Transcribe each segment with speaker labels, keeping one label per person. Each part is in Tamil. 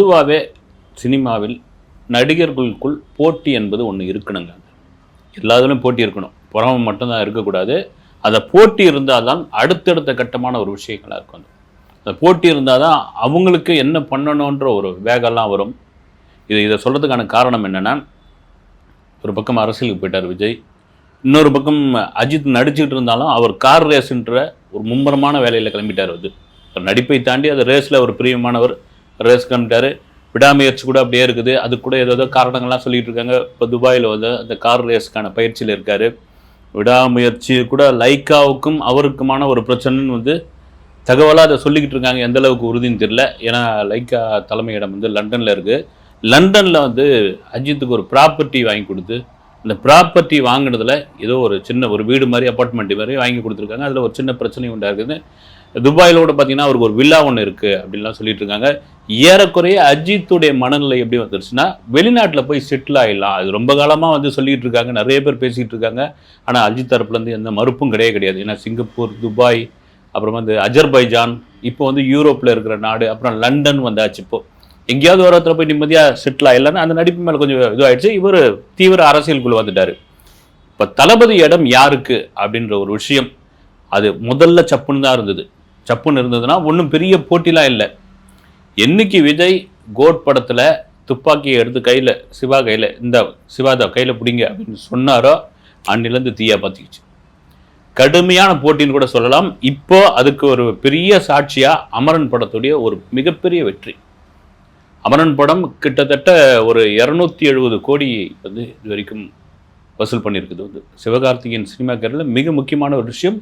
Speaker 1: பொதுவாகவே சினிமாவில் நடிகர்களுக்குள் போட்டி என்பது ஒன்று இருக்கணுங்க. எல்லாத்துலேயும் போட்டி இருக்கணும். புறம மட்டும்தான் இருக்கக்கூடாது. அந்த போட்டி இருந்தால் தான் அடுத்தடுத்த கட்டமான ஒரு விஷயங்களாக இருக்கும். அந்த போட்டி இருந்தால் தான் அவங்களுக்கு என்ன பண்ணணுன்ற ஒரு வேகம்லாம் வரும். இது இதை சொல்கிறதுக்கான காரணம் என்னென்னா ஒரு பக்கம் அரசியலுக்கு போயிட்டார் விஜய். இன்னொரு பக்கம் அஜித் நடிச்சுக்கிட்டு இருந்தாலும் அவர் கார் ரேஸுன்ற ஒரு மும்முரமான வேலையில் கிளம்பிட்டார் அது. நடிப்பை தாண்டி அது ரேஸில் ஒரு பிரியமானவர். ரேஸ் காமிட்டாரு. விடாமுயற்சி கூட அப்படியே இருக்குது. அது கூட ஏதோ காரணங்கள்லாம் சொல்லிட்டு இருக்காங்க இப்போ துபாயில் வந்து அந்த கார் ரேஸ்க்கான பயிற்சியில் இருக்கார். விடாமுயற்சி கூட லைக்காவுக்கும் அவருக்குமான ஒரு பிரச்சனைன்னு வந்து தகவலாக அதை சொல்லிக்கிட்டு இருக்காங்க எந்த அளவுக்கு உறுதின்னு தெரியல. ஏன்னா லைக்கா தலைமையிடம் வந்து லண்டனில் இருக்குது லண்டனில் வந்து அஜித்துக்கு ஒரு ப்ராப்பர்ட்டி வாங்கி கொடுத்து அந்த ப்ராப்பர்ட்டி வாங்கினதில் ஏதோ ஒரு சின்ன ஒரு வீடு மாதிரி அப்பார்ட்மெண்ட் மாதிரி வாங்கி கொடுத்துருக்காங்க. அதில் ஒரு சின்ன பிரச்சனை உண்டாகுது. துபாயில் கூட பார்த்தீங்கன்னா அவருக்கு ஒரு வில்லா ஒன்று இருக்குது அப்படின்லாம் சொல்லிட்டு இருக்காங்க. ஏறக்குறைய அஜித்துடைய மனநிலை எப்படி வந்துருச்சுன்னா வெளிநாட்டில் போய் செட்டில் ஆகிடலாம் அது ரொம்ப காலமாக வந்து சொல்லிட்டு இருக்காங்க. நிறைய பேர் பேசிகிட்டு இருக்காங்க. ஆனால் அஜித் தரப்புலேருந்து எந்த மறுப்பும் கிடையவே கிடையாது. ஏன்னா சிங்கப்பூர் துபாய் அப்புறம் வந்து அஜர்பைஜான் இப்போ வந்து யூரோப்பில் இருக்கிற நாடு அப்புறம் லண்டன் வந்தாச்சு இப்போது எங்கேயாவது ஒரு இடத்துல போய் நிம்மதியாக செட்டில் ஆகிடலான்னு அந்த நடிப்பு மேலே கொஞ்சம் இதுவாயிடுச்சு. இவர் தீவிர அரசியலுக்குள்ளே வந்துட்டார். இப்போ தளபதி இடம் யாருக்கு அப்படின்ற ஒரு விஷயம் அது முதல்ல சப்புன்னு தான் இருந்தது. சப்புன்னு இருந்ததுன்னா ஒன்றும் பெரிய போட்டிலாம் இல்லை. என்னைக்கு விஜய் கோட் படத்தில் துப்பாக்கியை எடுத்து கையில் சிவா கையில் இந்த சிவாதா கையில் பிடிங்க அப்படின்னு சொன்னாரோ அன்னிலேருந்து தீயா பார்த்துக்கிச்சு கடுமையான போட்டின்னு கூட சொல்லலாம். இப்போ அதுக்கு ஒரு பெரிய சாட்சியாக அமரன் படத்துடைய ஒரு மிகப்பெரிய வெற்றி. அமரன் படம் கிட்டத்தட்ட ஒரு இரநூத்தி எழுபது கோடி வந்து இது வரைக்கும் வசூல் பண்ணியிருக்குது வந்து. சிவகார்த்திகேயன் சினிமா கேரளில் மிக முக்கியமான ஒரு விஷயம்.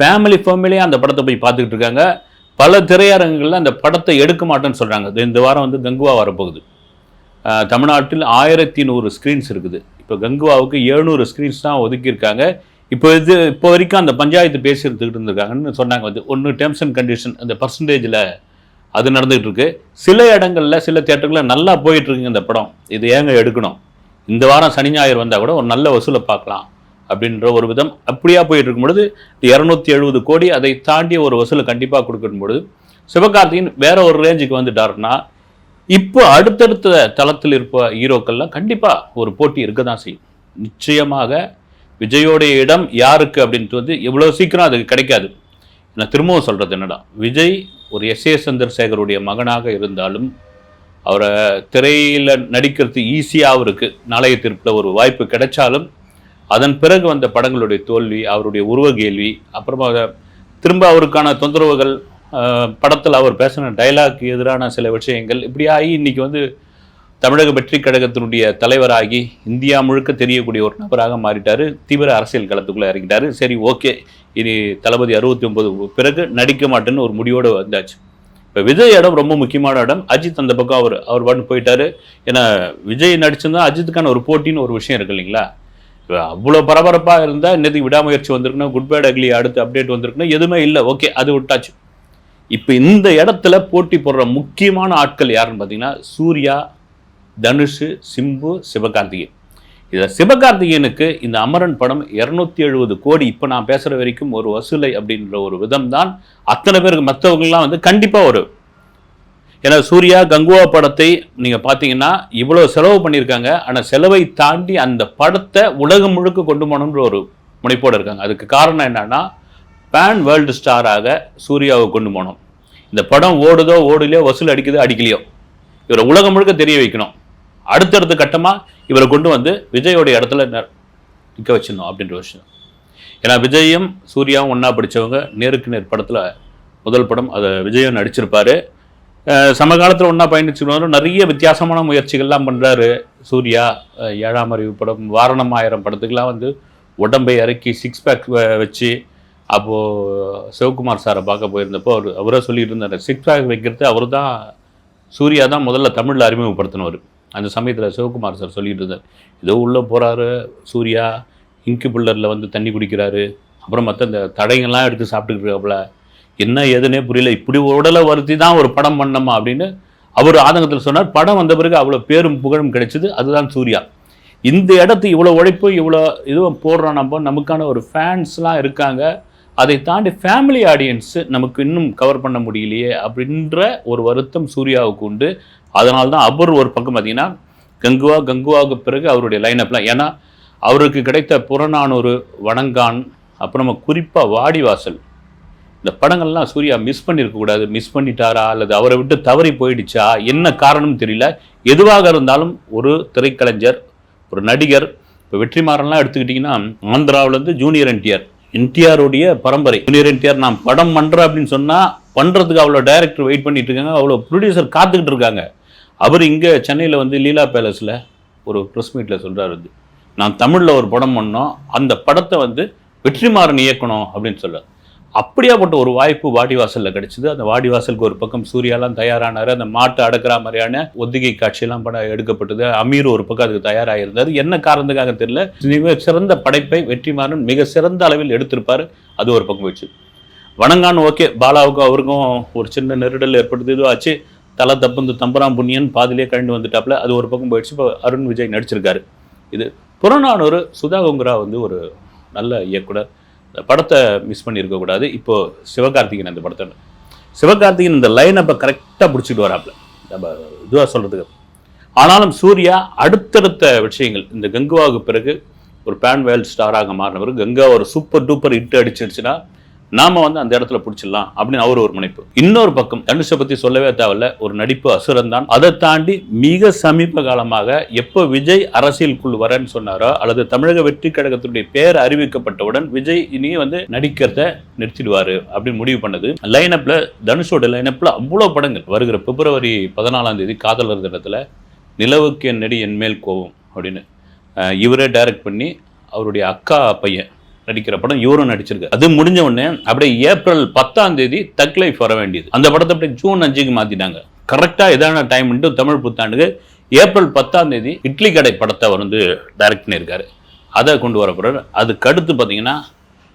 Speaker 1: ஃபேமிலி ஃபேமிலியாக அந்த படத்தை போய் பார்த்துக்கிட்டு இருக்காங்க. பல திரையரங்குகளில் அந்த படத்தை எடுக்க மாட்டேன்னு சொல்கிறாங்க இந்த வாரம் வந்து கங்குவா வரப்போகுது. தமிழ்நாட்டில் ஆயிரத்தி நூறு ஸ்க்ரீன்ஸ் இருக்குது. இப்போ கங்குவாவுக்கு எழுநூறு ஸ்க்ரீன்ஸ் தான் ஒதுக்கியிருக்காங்க. இப்போ இது இப்போ வரைக்கும் அந்த பஞ்சாயத்து பேசி எடுத்துக்கிட்டு இருந்திருக்காங்கன்னு சொன்னாங்க. வந்து ஒன்று டேர்ம்ஸ் அண்ட் கண்டிஷன் அந்த பர்சன்டேஜில் அது நடந்துகிட்டு இருக்கு. சில இடங்களில் சில தேட்டர்களில் நல்லா போயிட்டுருக்குங்க இந்த படம். இது ஏங்க எடுக்கணும்? இந்த வாரம் சனி ஞாயிறு வந்தால் கூட ஒரு நல்ல வசூலை பார்க்கலாம். அப்படின்ற ஒரு விதம் அப்படியா போயிட்டு இருக்கும் பொழுது இரநூத்தி எழுபது கோடி அதை தாண்டிய ஒரு வசூலை கண்டிப்பாக கொடுக்கும் பொழுது சிவகார்த்திகேயன் வேற ஒரு ரேஞ்சுக்கு வந்துட்டார்னா இப்போ அடுத்தடுத்த தளத்தில் இருப்ப ஹீரோக்கள்லாம் கண்டிப்பாக ஒரு போட்டி இருக்க தான் செய்யும். நிச்சயமாக விஜயோடைய இடம் யாருக்கு அப்படின்ட்டு வந்து எவ்வளோ சீக்கிரம் அதுக்கு கிடைக்காது. நான் திரும்பவும் சொல்கிறது என்னடா விஜய் ஒரு எஸ் ஏ சந்திரசேகருடைய மகனாக இருந்தாலும் அவரை திரையில் நடிக்கிறது ஈஸியாகவும் இருக்குது நாளைய தீர்ப்பில் ஒரு வாய்ப்பு கிடைச்சாலும் அதன் பிறகு வந்த படங்களுடைய தோல்வி அவருடைய உருவ கேள்வி அப்புறமா திரும்ப அவருக்கான தொந்தரவுகள் படத்தில் அவர் பேசின டைலாக் எதிரான சில விஷயங்கள் இப்படி ஆகி இன்னைக்கு வந்து தமிழக வெற்றி கழகத்தினுடைய தலைவராகி இந்தியா முழுக்க தெரியக்கூடிய ஒரு நபராக மாறிட்டார். தீவிர அரசியல் களத்துக்குள்ளே இறங்கிட்டாரு. சரி ஓகே. இனி தளபதி அறுபத்தி ஒன்பது பிறகு நடிக்க மாட்டேன்னு ஒரு முடிவோடு வந்தாச்சு. இப்போ விஜய் இடம் ரொம்ப முக்கியமான இடம். அஜித் அந்த பக்கம் அவர் அவர் பாட்டு போயிட்டாரு. ஏன்னா விஜய் நடிச்சிருந்தா அஜித்துக்கான ஒரு போட்டின்னு ஒரு விஷயம் இருக்கு இல்லைங்களா? அவ்வளோ பரபரப்பாக இருந்தால் இன்னத்துக்கு விடாமுயற்சி வந்திருக்கணும் குட் பேட் அக்லி அடுத்து அப்டேட் வந்திருக்கணும் எதுவுமே இல்லை. ஓகே அது விட்டாச்சு. இப்போ இந்த இடத்துல போட்டி போடுற முக்கியமான ஆட்கள் யாருன்னு பார்த்தீங்கன்னா சூர்யா தனுஷ் சிம்பு சிவகார்த்திகேயன். இதில் சிவகார்த்திகேயனுக்கு இந்த அமரன் படம் இரநூத்தி எழுபது கோடி இப்போ நான் பேசுகிற வரைக்கும் ஒரு வசூலை அப்படின்ற ஒரு விதம் தான் அத்தனை பேருக்கு மற்றவங்கலாம் வந்து கண்டிப்பாக ஒரு ஏன்னா சூர்யா கங்குவா படத்தை நீங்கள் பார்த்தீங்கன்னா இவ்வளோ செலவு பண்ணியிருக்காங்க. ஆனால் செலவை தாண்டி அந்த படத்தை உலகம் முழுக்க கொண்டு போகணுன்ற ஒரு முனைப்போடு இருக்காங்க. அதுக்கு காரணம் என்னன்னா பேன் வேர்ல்டு ஸ்டாராக சூர்யாவை கொண்டு போகணும். இந்த படம் ஓடுதோ ஓடுலையோ வசூல் அடிக்குதோ அடிக்கலையோ இவரை உலகம் முழுக்க தெரிய வைக்கணும். அடுத்தடுத்த கட்டமாக இவரை கொண்டு வந்து விஜயோடைய இடத்துல நிற்க வச்சிடணும் அப்படின்ற விஷயம். ஏன்னா விஜயும் சூர்யாவும் ஒன்றா படித்தவங்க நேருக்கு நேர் படத்தில் முதல் படம் அதை விஜயம் நடிச்சிருப்பாரு. சமகாலத்தில் ஒன்றா பயணிச்சுக்கணும் நிறைய வித்தியாசமான முயற்சிகள்லாம் பண்ணுறாரு சூர்யா. ஏழாம் அறிவு படம் வாரணம் ஆயிரம் படத்துக்கெலாம் வந்து உடம்பை இறக்கி சிக்ஸ் பேக் வச்சு அப்போது சிவகுமார் சாரை பார்க்க போயிருந்தப்போ அவர் அவரே சொல்லிட்டு இருந்தார் சிக்ஸ் பேக் வைக்கிறது அவர் தான் சூர்யா தான் முதல்ல தமிழில் அறிமுகப்படுத்தினவர். அந்த சமயத்தில் சிவகுமார் சார் சொல்லிட்டு இருந்தார் ஏதோ உள்ளே போகிறாரு சூர்யா இங்கு பில்லரில் வந்து தண்ணி குடிக்கிறாரு அப்புறம் மற்ற இந்த தடைங்கள்லாம் எடுத்து சாப்பிட்டுக்கிட்டு இருக்காப்புல என்ன ஏதுனே புரியல. இப்படி உடலை வருத்தி தான் ஒரு படம் பண்ணோமா அப்படின்னு அவர் ஆதங்கத்தில் சொன்னார். படம் வந்த பிறகு அவ்வளோ பேரும் புகழும் கிடைச்சது. அதுதான் சூர்யா. இந்த இடத்து இவ்வளோ உழைப்பு இவ்வளோ இதுவும் போடுறோம் நம்ம. நமக்கான ஒரு ஃபேன்ஸ்லாம் இருக்காங்க. அதை தாண்டி ஃபேமிலி ஆடியன்ஸு நமக்கு இன்னும் கவர் பண்ண முடியலையே அப்படின்ற ஒரு வருத்தம் சூர்யாவுக்கு உண்டு. அதனால தான் அவர் ஒரு பக்கம் பார்த்தீங்கன்னா கங்குவா கங்குவாவுக்கு பிறகு அவருடைய லைனப்லாம் ஏன்னா அவருக்கு கிடைத்த புறநானூறு வணங்கான் அப்புறமா நம்ம குறிப்பாக வாடிவாசல் இந்த படங்கள்லாம் சூர்யா மிஸ் பண்ணியிருக்கக்கூடாது மிஸ் பண்ணிட்டாரா அல்லது அவரை விட்டு தவறி போயிடுச்சா? என்ன காரணம் தெரியல. எதுவாக இருந்தாலும் ஒரு திரைக்கலைஞர் ஒரு நடிகர் இப்போ வெற்றிமாறன்லாம் எடுத்துக்கிட்டிங்கன்னா ஆந்திராவிலேருந்து ஜூனியர் என்டிஆர் என்டிஆருடைய பரம்பரை. ஜூனியர் என்டிஆர் நான் படம் பண்ணுறேன் அப்படின்னு சொன்னால் பண்ணுறதுக்கு அவ்வளோ டைரக்டர் வெயிட் பண்ணிட்டு இருக்காங்க அவ்வளோ ப்ரொடியூசர் காத்துக்கிட்டு இருக்காங்க. அவர் இங்கே சென்னையில் வந்து லீலா பேலஸில் ஒரு ப்ரெஸ் மீட்டில் சொல்கிறார் வந்து நான் தமிழில் ஒரு படம் பண்ணோம் அந்த படத்தை வந்து வெற்றிமாறன் இயக்கணும் அப்படின்னு சொல்கிறார் அப்படியாப்பட்ட ஒரு வாய்ப்பு வாடிவாசலில் கிடைச்சிது. அந்த வாடிவாசலுக்கு ஒரு பக்கம் சூர்யாலாம் தயாரானார். அந்த மாட்டை அடக்கிற மாதிரியான ஒத்திகை காட்சியெல்லாம் படம் எடுக்கப்பட்டது. அமீர் ஒரு பக்கம் அதுக்கு தயாராகிருந்தார் என்ன காரணத்துக்காக தெரியல. மிக சிறந்த படைப்பை வெற்றிமாறன் மிக சிறந்த அளவில் எடுத்திருப்பார். அது ஒரு பக்கம் போயிடுச்சு வணங்கான் ஓகே. பாலாவுக்கும் அவருக்கும் ஒரு சின்ன நெருடல் ஏற்பட்டது. இதுவும் ஆச்சு. தலை தப்பந்து தம்பராம் புண்ணியன் பாதிலே கழிந்து வந்துட்டாப்புல. அது ஒரு பக்கம் போயிடுச்சு. இப்போ அருண் விஜய் நடிச்சிருக்காரு. இது புறநானூறு சுதா கொங்குரா வந்து ஒரு நல்ல இயக்குனர். இந்த படத்தை மிஸ் பண்ணியிருக்கக்கூடாது இப்போ சிவகார்த்திகேயன் அந்த படத்தை. சிவகார்த்திகன் இந்த லைன் அப்போ கரெக்டாக பிடிச்சிட்டு வராப்புல. நம்ம இதுவாக சொல்கிறதுக்கு ஆனாலும் சூர்யா அடுத்தடுத்த விஷயங்கள் இந்த கங்குவாவுக்கு பிறகு ஒரு பேன் வேல் ஸ்டாராக மாறினவர் கங்கா ஒரு சூப்பர் டூப்பர் ஹிட் அடிச்சிருச்சுன்னா நாம வந்து அந்த இடத்துல பிடிச்சிடலாம் அப்படின்னு அவர் ஒரு முனைப்பு. இன்னொரு பக்கம் தனுஷை பத்தி சொல்லவே தேவையில்ல ஒரு நடிப்பு அசுரன் தான் அதை தாண்டி மிக சமீப காலமாக எப்போ விஜய் அரசியலுக்குள் வரேன்னு சொன்னாரோ அல்லது தமிழக வெற்றி கழகத்தினுடைய பேர் அறிவிக்கப்பட்டவுடன் விஜய் இனி வந்து நடிக்கிறத நிறுத்திடுவாரு அப்படின்னு முடிவு பண்ணது. லைனப்ல தனுஷோட லைனப்ல அவ்வளோ படங்கள். வருகிற பிப்ரவரி பதினாலாம் தேதி காதலர் தினத்துல நிலவுக்கு என் நெடி என் மேல் கோவம் அப்படின்னு இவரே டைரக்ட் பண்ணி அவருடைய அக்கா பையன் நடிக்கிற படம் இவரும் நடிச்சிருக்காரு அது முடிஞ்ச உடனே அப்படியே ஏப்ரல் பத்தாம் தேதி தக் லைஃப் வர வேண்டியது. அந்த படத்தை அப்படியே ஜூன் அஞ்சுக்கு மாத்திட்டாங்க. கரெக்டாக எதான டைம் தமிழ் புத்தாண்டுக்கு ஏப்ரல் பத்தாம் தேதி இட்லி கடை படத்தை அவர் வந்து டைரக்ட் பண்ணியிருக்காரு. அதை கொண்டு வர போகிறார் அதுக்கு அடுத்து பார்த்தீங்கன்னா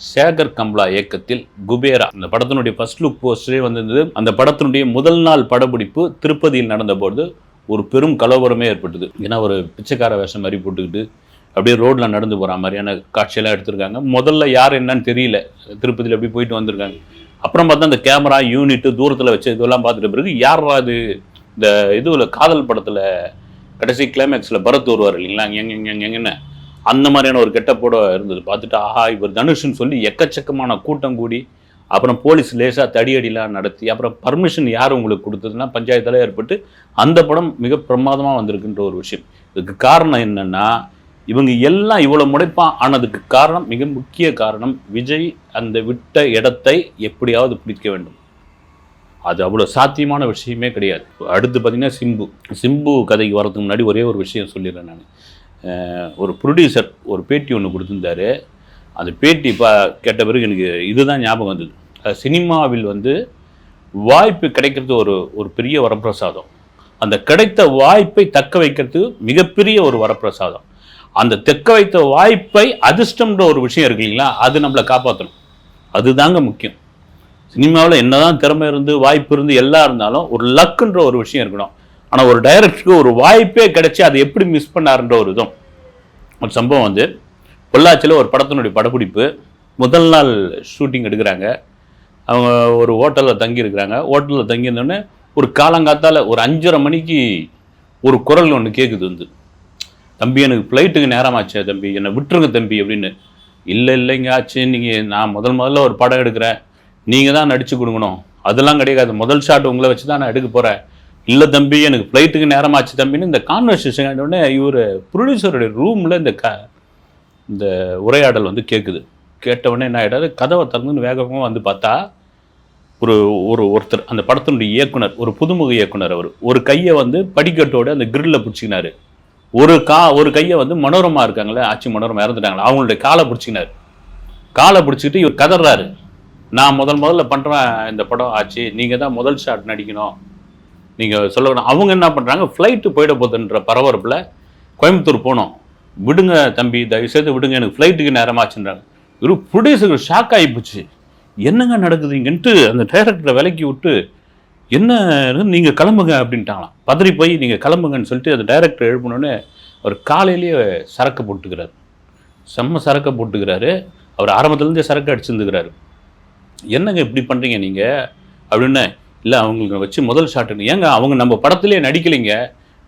Speaker 1: சேகர் கம்லா இயக்கத்தில் குபேரா. அந்த படத்தினுடைய ஃபர்ஸ்ட் லுக் போஸ்டரே வந்திருந்தது. அந்த படத்தினுடைய முதல் நாள் படப்பிடிப்பு திருப்பதியில் நடந்தபோது ஒரு பெரும் கலவரமே ஏற்பட்டது. ஏன்னா ஒரு பிச்சைக்கார வேஷம் மாதிரி போட்டுக்கிட்டு அப்படியே ரோட்டில் நடந்து போகிற மாதிரியான காட்சியெல்லாம் எடுத்திருக்காங்க. முதல்ல யார் என்னன்னு தெரியல. திருப்பதியில் எப்படி போயிட்டு வந்திருக்காங்க. அப்புறம் பார்த்தா அந்த கேமரா யூனிட்டு தூரத்தில் வச்சு இதெல்லாம் பார்த்துட்ட பிறகு யாரா அது? இந்த இதுவில் காதல் படத்தில் கடைசி கிளைமேக்ஸில் பரத் வருவார் இல்லைங்களா? எங்க எங்கன்னு அந்த மாதிரியான ஒரு கெட்டப்போட இருந்தது. பார்த்துட்டு ஆஹா இவர் தனுஷ்னு சொல்லி எக்கச்சக்கமான கூட்டம் கூடி அப்புறம் போலீஸ் லேசாக தடியடிலாம் நடத்தி அப்புறம் பர்மிஷன் யார் உங்களுக்கு கொடுத்ததுன்னா பஞ்சாயத்தில் ஏற்பட்டு அந்த படம் மிக பிரமாதமாக வந்திருக்குன்ற ஒரு விஷயம். இதுக்கு காரணம் என்னென்னா இவங்க எல்லாம் இவ்வளோ முடைப்பான் ஆனதுக்கு காரணம் மிக முக்கிய காரணம் விஜய் அந்த விட்ட இடத்தை எப்படியாவது பிடிக்க வேண்டும். அது அவ்வளோ சாத்தியமான விஷயமே கிடையாது. அடுத்து பார்த்தீங்கன்னா சிம்பு. சிம்பு கதைக்கு வரதுக்கு முன்னாடி ஒரே ஒரு விஷயம் சொல்லிடுறேன் நான். ஒரு ப்ரொடியூசர் ஒரு பேட்டி ஒன்று கொடுத்துருந்தாரு. அந்த பேட்டி பா கேட்ட பிறகு எனக்கு இதுதான் ஞாபகம் வந்தது. சினிமாவில் வந்து வாய்ப்பு கிடைக்கிறது ஒரு ஒரு பெரிய வரப்பிரசாதம். அந்த கிடைத்த வாய்ப்பை தக்க வைக்கிறது மிகப்பெரிய ஒரு வரப்பிரசாதம். அந்த தெக்க வைத்த வாய்ப்பை அதிர்ஷ்டம்ன்ற ஒரு விஷயம் இருக்கு இல்லைங்களா? அது நம்மளை காப்பாற்றணும் அதுதாங்க முக்கியம். சினிமாவில் என்னதான் திறமை இருந்து வாய்ப்பு இருந்து எல்லாம் இருந்தாலும் ஒரு லக்குன்ற ஒரு விஷயம் இருக்கணும். ஆனால் ஒரு டைரக்டருக்கு ஒரு வாய்ப்பே கிடைச்சி அதை எப்படி மிஸ் பண்ணாருன்ற ஒரு இதுவும். ஒரு சம்பவம் வந்து பொள்ளாச்சியில் ஒரு படத்தினுடைய படப்பிடிப்பு முதல் நாள் ஷூட்டிங் எடுக்கிறாங்க. அவங்க ஒரு ஹோட்டலில் தங்கியிருக்கிறாங்க. ஹோட்டலில் தங்கியிருந்தோடனே ஒரு காலங்காத்தால ஒரு அஞ்சரை மணிக்கு ஒரு குரல் ஒன்று கேட்குது வந்து. தம்பி எனக்கு ஃப்ளைட்டுக்கு நேரமாச்சே தம்பி என்னை விட்டுருங்க தம்பி அப்படின்னு. இல்லை இல்லைங்க ஆச்சு நீங்கள் நான் முதல் முதல்ல ஒரு படம் எடுக்கிறேன். நீங்கள் தான் நடிச்சு கொடுக்கணும். அதெல்லாம் கிடையாது. முதல் ஷாட் உங்களை வச்சு தான் நான் எடுக்க போகிறேன் இல்லை தம்பி எனக்கு ஃப்ளைட்டுக்கு நேரமாச்சு தம்பின்னு இந்த கான்வர்சேஷன் உடனே இவர் ப்ரொடியூசருடைய ரூமில் இந்த க இந்த உரையாடல் வந்து கேட்குது. கேட்டவுடனே என்ன ஆகிடாது கதவை திறந்துன்னு வேகமாக வந்து பார்த்தா ஒரு ஒரு ஒருத்தர் அந்த படத்தினுடைய இயக்குனர் ஒரு புதுமுக இயக்குனர் அவர். ஒரு கையை வந்து படிக்கட்டோட அந்த கிரில்ல பிடிச்சிக்கினாரு. ஒரு கா ஒரு கையை வந்து மனோரமா இருக்காங்களே ஆட்சி மனோரமா இறந்துட்டாங்களே அவங்களுடைய காலை பிடிச்சினாரு காலை பிடிச்சிக்கிட்டு இவர் கதறாரு. நான் முதல் முதல்ல பண்ணுறேன் இந்த படம் ஆச்சு நீங்கள் தான் முதல் ஷாட் நடிக்கணும். நீங்கள் சொல்லணும். அவங்க என்ன பண்ணுறாங்க ஃப்ளைட்டு போயிட போகுதுன்ற பரபரப்பில் கோயம்புத்தூர் போனோம். விடுங்க தம்பி தயவு செய்து விடுங்க எனக்கு ஃப்ளைட்டுக்கு நேரமாச்சுன்றாங்க. இவரு ப்ரொடியூசர் ஷாக் ஆகி போச்சு. என்னங்க நடக்குதுங்கன்ட்டு அந்த டைரக்டரை விலக்கி விட்டு என்ன நீங்கள் கிளம்புங்க அப்படின்ட்டாங்களாம். பதறி போய் நீங்கள் கிளம்புங்கன்னு சொல்லிட்டு அந்த டைரக்டர் எழுப்பினோடனே அவர் காலையிலேயே சரக்கு போட்டுக்கிறார். செம்ம சரக்கை போட்டுக்கிறாரு. அவர் ஆரம்பத்துலேருந்தே சரக்கு அடிச்சிருந்துக்கிறாரு. என்னங்க இப்படி பண்ணுறீங்க நீங்கள் அப்படின்னு இல்லை அவங்களுக்கு வச்சு முதல் ஷாட்டுன்னு ஏங்க அவங்க நம்ம படத்துலேயே நடிக்கலைங்க.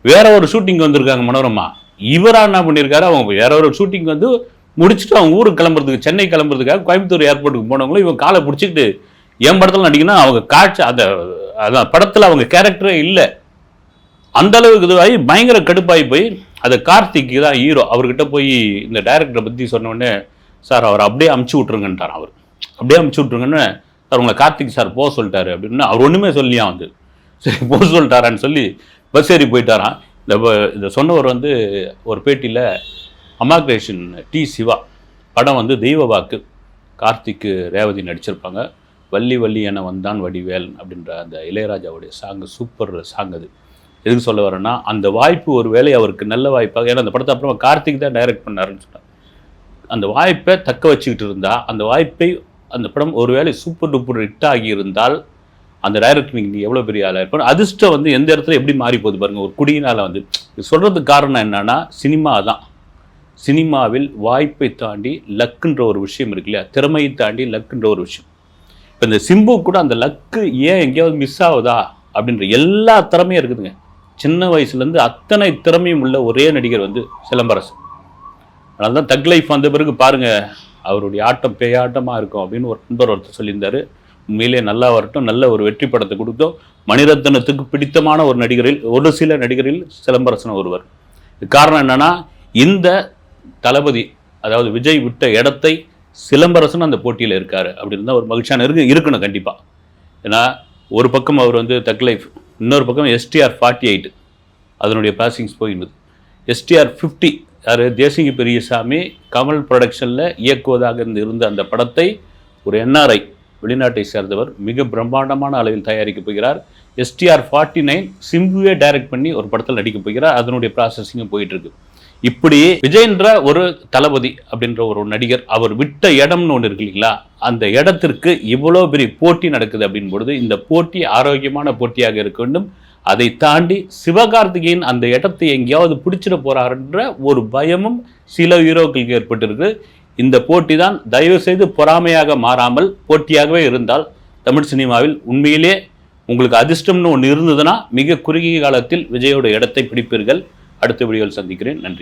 Speaker 1: வேற ஒரு ஷூட்டிங் வந்திருக்காங்க மனோரமா. இவராக என்ன பண்ணியிருக்காரு அவங்க வேற ஒரு ஷூட்டிங் வந்து முடிச்சுட்டு அவங்க ஊருக்கு கிளம்புறதுக்கு சென்னை கிளம்புறதுக்காக கோயம்புத்தூர் ஏர்போர்ட்டுக்கு போனவங்களும் இவங்க காலை பிடிச்சிக்கிட்டு என் படத்தில் நடிக்கணும் அவங்க காட்சி அந்த அதான் படத்தில் அவங்க கேரக்டரே இல்லை. அந்த அளவுக்கு இதுவாகி பயங்கர கடுப்பாகி போய் அது கார்த்திக் தான் ஹீரோ அவர்கிட்ட போய் இந்த டைரக்டரை பற்றி சொன்ன உடனே சார் அவர் அப்படியே அமுச்சு விட்ருங்கன்ட்டார் அவர். அப்படியே அமுச்சு விட்ருங்கன்னு சார் உங்களை கார்த்திக் சார் போக சொல்லிட்டாரு. அப்படின்னு அவர் ஒன்றுமே சொல்லியா வந்து. சரி போக சொல்லிட்டாரான்னு சொல்லி பஸ் ஏறி போயிட்டாராம். இந்த இதை சொன்னவர் வந்து ஒரு பேட்டியில் அமாக்ரேஷன் டி சிவா படம் வந்து தெய்வ வாக்கு. கார்த்திக்கு ரேவதி நடிச்சிருப்பாங்க. வள்ளி வள்ளி என வந்தான் வடிவேல் அப்படின்ற அந்த இளையராஜாவுடைய சாங் சூப்பர் சாங் அது. எதுக்கு சொல்ல வரேன்னா அந்த வாய்ப்பு ஒரு வேளை அவருக்கு நல்ல வாய்ப்பாக ஏன்னா அந்த படத்தை அப்புறமா கார்த்திக் தான் டைரக்ட் பண்ணாருன்னு சொன்னார். அந்த வாய்ப்பை தக்க வச்சுக்கிட்டு இருந்தால் அந்த வாய்ப்பை அந்த படம் ஒரு வேலை சூப்பர் டூப்பர் ஹிட் ஆகியிருந்தால் அந்த டைரக்டர் நீங்கள் எவ்வளோ பெரிய ஆளாக இருப்பார் அதிர்ஷ்டம் வந்து எந்த இடத்துல எப்படி மாறி போகுது பாருங்கள் ஒரு குடியினால் வந்து. சொல்கிறதுக்கு காரணம் என்னென்னா சினிமா தான். சினிமாவில் வாய்ப்பை தாண்டி லக்குன்ற ஒரு விஷயம் இருக்கு இல்லையா? திறமையை தாண்டி லக்குன்ற ஒரு விஷயம். இப்போ இந்த சிம்பு கூட அந்த லக்கு ஏன் எங்கேயாவது மிஸ் ஆகுதா அப்படின்ற எல்லா திறமையும் இருக்குதுங்க. சின்ன வயசுலேருந்து அத்தனை திறமையும் உள்ள ஒரே நடிகர் வந்து சிலம்பரசன் அதனால தான் தக் லைஃப் வந்த பிறகு பாருங்கள் அவருடைய ஆட்டம் பேயாட்டமாக இருக்கும் அப்படின்னு ஒரு நண்பர் ஒருத்தர் சொல்லியிருந்தார். உண்மையிலே நல்லா வரட்டும் நல்ல ஒரு வெற்றி படத்தை கொடுத்தோம். மணிரத்னத்துக்கு பிடித்தமான ஒரு நடிகரில் ஒரு சில நடிகரில் சிலம்பரசன் ஒருவர். காரணம் என்னென்னா இந்த தளபதி அதாவது விஜய் விட்ட இடத்தை சிலம்பரசன் அந்த போட்டியில் இருக்கார் அப்படின்னு தான் ஒரு மகிழ்ச்சியான இருக்கு இருக்கணும் கண்டிப்பாக ஏன்னா ஒரு பக்கம் அவர் வந்து தக் லைஃப் இன்னொரு பக்கம் எஸ்டிஆர் ஃபார்ட்டி எயிட் அதனுடைய பாசிங்ஸ் போயிருந்தது எஸ்டிஆர் ஃபிஃப்டி யார்? தேசிங்கி பெரியசாமி கமல் ப்ரொடக்ஷனில் இயக்குவதாக இருந்து இருந்த அந்த படத்தை ஒரு என்ஆர்ஐ வெளிநாட்டை சேர்ந்தவர் மிக பிரம்மாண்டமான அளவில் தயாரிக்க போகிறார். எஸ்டிஆர் ஃபார்ட்டி நைன் சிம்புவே டைரக்ட் பண்ணி ஒரு படத்தில் நடிக்க போகிறார். அதனுடைய ப்ராசஸிங்கும் போயிட்டுருக்கு இப்படி விஜய்ன்ற ஒரு தளபதி அப்படின்ற ஒரு நடிகர் அவர் விட்ட இடம்னு ஒன்று இருக்கு இல்லைங்களா? அந்த இடத்திற்கு இவ்வளோ பெரிய போட்டி நடக்குது அப்படின் பொழுது இந்த போட்டி ஆரோக்கியமான போட்டியாக இருக்க வேண்டும். அதை தாண்டி சிவகார்த்திகேயன் அந்த இடத்தை எங்கேயாவது பிடிச்சிட போறாருன்ற ஒரு பயமும் சில ஹீரோக்களுக்கு ஏற்பட்டிருக்கு. இந்த போட்டி தான் தயவு செய்து பொறாமையாக மாறாமல் போட்டியாகவே இருந்தால் தமிழ் சினிமாவில் உண்மையிலே உங்களுக்கு அதிர்ஷ்டம்னு ஒன்று இருந்ததுன்னா மிக குறுகிய காலத்தில் விஜயோட இடத்தை பிடிப்பீர்கள். அடுத்த வீடியோவில் சந்திக்கிறேன். நன்றி.